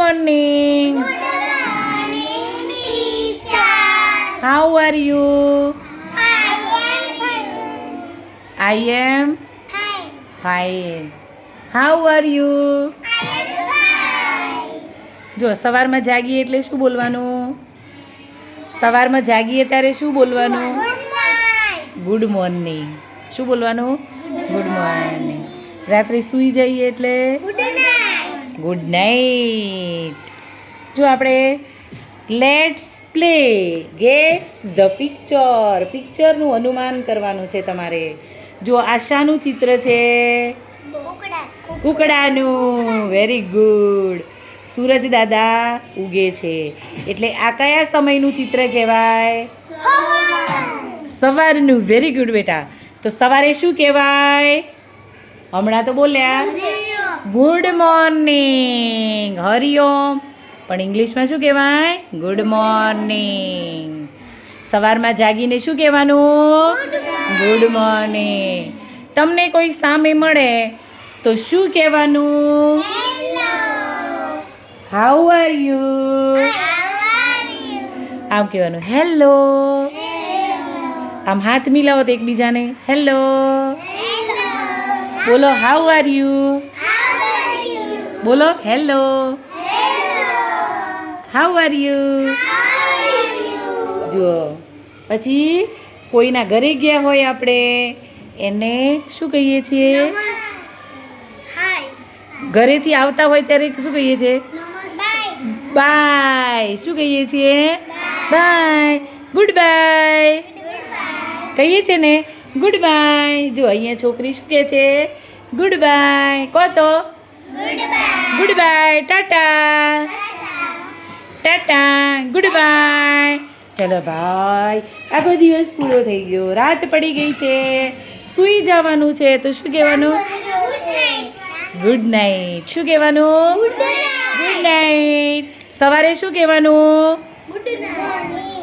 Morning how are you I am fine how are you જો, સવારમાં જાગીએ એટલે શું બોલવાનું? સવારમાં જાગીએ ત્યારે શું બોલવાનું? ગુડ મોર્નિંગ શું બોલવાનું? ગુડ મોર્નિંગ રાત્રે સૂઈ જઈએ એટલે? Good night. જો આપણે let's play guess the picture પિક્ચરનું અનુમાન કરવાનું છે તમારે. જો આશાનું ચિત્ર છે? કુકડાનું વેરી ગુડ સૂરજ દાદા ઉગે છે. એટલે આ કયા સમયનું ચિત્ર કહેવાય? સવારનું. વેરી ગુડ બેટા. તો સવારે શું કહેવાય? હમણાં તો બોલ્યા. Good morning Hariom. પણ ઇંગ્લિશમાં શું કહેવાય? ગુડ મોર્નિંગ સવારમાં જાગીને શું કહેવાનું? ગુડ મોર્નિંગ તમને કોઈ સામે મળે તો શું કહેવાનું? હાઉ આર યુ આમ કહેવાનું. હેલો આમ હાથ મિલાવો તો એકબીજાને. હેલો બોલો હાઉ આર યુ બોલો હેલો હાઉ આર યુ જુઓ, પછી કોઈના ઘરે ગયા હોય આપણે, એને શું કહીએ છીએ? ઘરેથી આવતા હોય ત્યારે શું કહીએ છીએ? બાય શું કહીએ છીએ? બાય ગુડ બાય કહીએ છીએ ને ગુડ બાય જો અહીંયા છોકરી શું કહે છે? ગુડ બાય કહો તો good bye tata tata good bye ચલો ભાઈ આખો દિવસ પૂરો થઈ ગયો. રાત પડી ગઈ છે. સૂઈ જવાનું છે. તો શું કહેવાનું? ગુડ નાઇટ શું કહેવાનું? ગુડ નાઇટ સવારે શું કહેવાનું?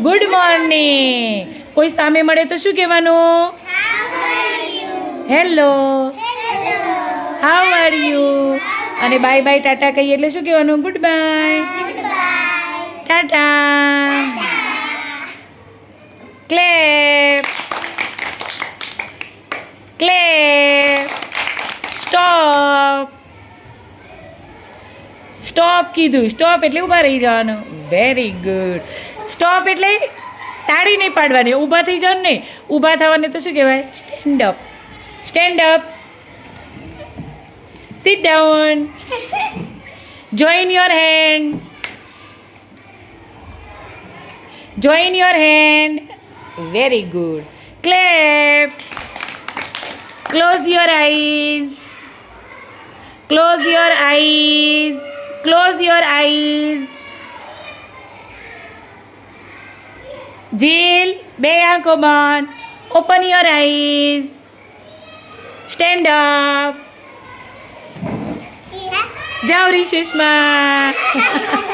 ગુડ મોર્નિંગ કોઈ સામે મળે તો શું કહેવાનું? હેલો હાઉ આર યુ અને બાય બાય ટાટા કહીએ. એટલે શું કહેવાનું? Good bye tata. Clap clap stop stop કીધું. સ્ટોપ એટલે ઊભા રહી જવાનું. વેરી ગુડ સ્ટોપ એટલે તાળી નહીં પાડવાની. ઊભા થઈ જવાનું ને. ઊભા થવાને તો શું કહેવાય? Stand up stand up sit down join your hand join your hand very good clap close your eyes close your eyes close your eyes જીલ બે આંખો બંધ open your eyes stand up જાઓ રિશેષમાં